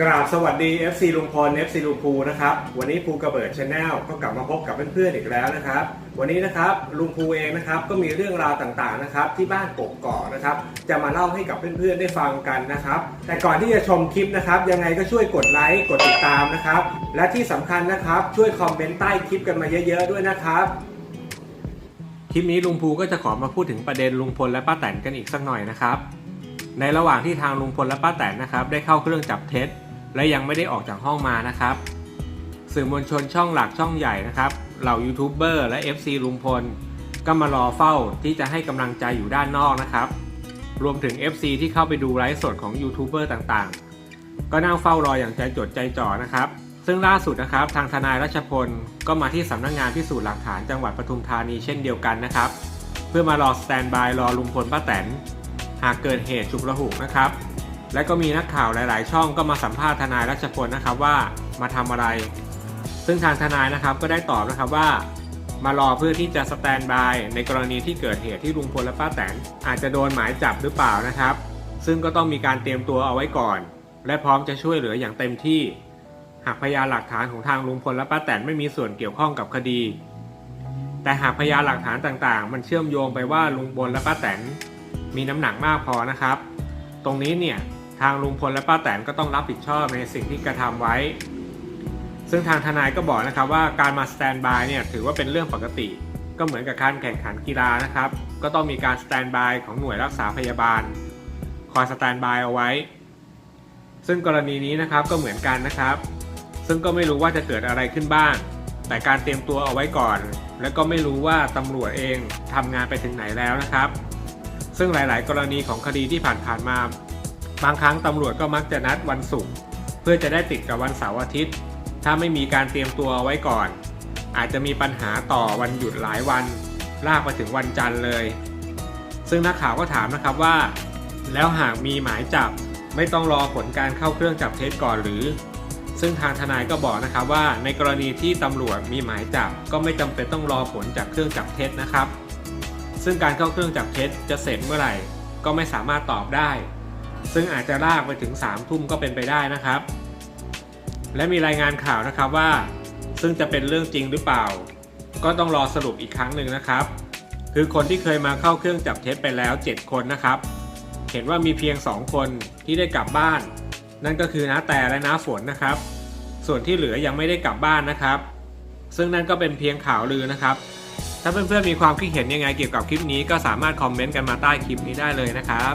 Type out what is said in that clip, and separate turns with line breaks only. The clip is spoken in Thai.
กราบสวัสดี FC ลุงพล FC ลุงภูนะครับ วันนี้ภูกระเบิดชาแนลก็กลับมาพบกับเพื่อนๆอีกแล้วนะครับ วันนี้นะครับลุงภูเองนะครับก็มีเรื่องราวต่างๆนะครับที่บ้านกกอกนะครับจะมาเล่าให้กับเพื่อนๆได้ฟังกันนะครับ แต่ก่อนที่จะชมคลิปนะครับยังไงก็ช่วยกดไลค์กดติดตามนะครับ และที่สำคัญนะครับช่วยคอมเมนต์ใต้คลิปกันมาเยอะๆด้วยนะครับคลิปนี้ลุงภูก็จะขอมาพูดถึงประเด็นลุงพลและป้าแตนกันอีกสักหน่อยนะครับในระหว่างที่ทางลุงพลและป้าแตนนะครับได้เข้าเครื่องจับเท็จ และยังไม่ได้ออกจากห้องมานะครับ สื่อมวลชนช่องหลักช่องใหญ่นะครับ เหล่ายูทูบเบอร์และ FC ลุงพล ก็มารอเฝ้าที่จะให้กำลังใจอยู่ด้านนอกนะครับ รวมถึง FC ที่เข้าไปดูไลฟ์สดของยูทูบเบอร์ต่างๆ ก็นั่งเฝ้ารออย่างใจจดใจจ่อนะครับ ซึ่งล่าสุดนะครับ ทางทนายรัชพลก็มาที่สำนักงงานพิสูจน์หลักฐานจังหวัดปทุมธานีเช่นเดียวกันนะครับ เพื่อมารอสแตนบายรอลุงพลป้าแตนหากเกิดเหตุฉุกระหุกนะครับ และก็มีนักข่าวหลาย ๆ ช่องก็มาสัมภาษณ์ทนายรัชพลนะครับว่ามาทำอะไร ซึ่งทางทนายนะครับก็ได้ตอบนะครับว่ามารอเพื่อที่จะสแตนบายในกรณีที่เกิดเหตุที่ลุงพลและป้าแตนอาจจะโดนหมายจับหรือเปล่านะครับ ซึ่งก็ต้องมีการเตรียมตัวเอาไว้ก่อน และพร้อมจะช่วยเหลืออย่างเต็มที่ หากพยานหลักฐานของทางลุงพลและป้าแตนไม่มีส่วนเกี่ยวข้องกับคดี แต่หากพยานหลักฐานต่างๆ มันเชื่อมโยงไปว่าลุงพลและป้าแตนมีน้ำหนักมากพอนะครับ ตรงนี้เนี่ย ทางลุงพลและป้าแตนก็ต้องรับผิดชอบในสิ่งที่กระทำไว้ ซึ่งทางทนายก็บอกนะครับว่าการมาสแตนบายเนี่ยถือว่าเป็นเรื่องปกติ ก็เหมือนกับการแข่งขันกีฬานะครับ ก็ต้องมีการสแตนบายของหน่วยรักษาพยาบาล คอยสแตนบายเอาไว้ ซึ่งกรณีนี้นะครับก็เหมือนกันนะครับ ซึ่งก็ไม่รู้ว่าจะเกิดอะไรขึ้นบ้าง แต่การเตรียมตัวเอาไว้ก่อน แล้วก็ไม่รู้ว่าตำรวจเองทำงานไปถึงไหนแล้วนะครับ ซึ่งหลาย ๆ กรณีของคดีที่ผ่านๆมา บางครั้งตำรวจก็มักจะนัดวันศุกร์เพื่อจะได้ติดกับวันเสาร์อาทิตย์ ถ้าไม่มีการเตรียมตัวไว้ก่อน อาจจะมีปัญหาต่อวันหยุดหลายวัน ลากไปถึงวันจันทร์เลย ซึ่งนักข่าวก็ถามนะครับว่า แล้วหากมีหมายจับไม่ต้องรอผลการเข้าเครื่องจับเท็จก่อนหรือ ซึ่งทางทนายก็บอกนะครับว่า ในกรณีที่ตำรวจมีหมายจับก็ไม่จำเป็นต้องรอผลจากเครื่องจับเท็จนะครับ ซึ่งการเข้าเครื่องจับเท็จจะเสร็จเมื่อไหร่ ก็ไม่สามารถตอบได้ ซึ่งอาจจะลากไปถึง3ามทุ่มก็เป็นไปได้นะครับ และมีรายงานข่าวนะครับว่า ซึ่งจะเป็นเรื่องจริงหรือเปล่า ก็ต้องรอสรุปอีกครั้งหนึ่งนะครับ คือคนที่เคยมาเข้าเครื่องจับเท็จไปแล้ว 7 คนนะครับ เห็นว่ามีเพียง 2 คนที่ได้กลับบ้าน นั่นก็คือน้าแต่และน้าฝนนะครับ ส่วนที่เหลือยังไม่ได้กลับบ้านนะครับ ซึ่งนั่นก็เป็นเพียงข่าวลือนะครับถ้าเพื่อนๆมีความคิดเห็นยังไงเกี่ยวกับคลิปนี้ก็สามารถคอมเมนต์กันมาใต้คลิปนี้ได้เลยนะครับ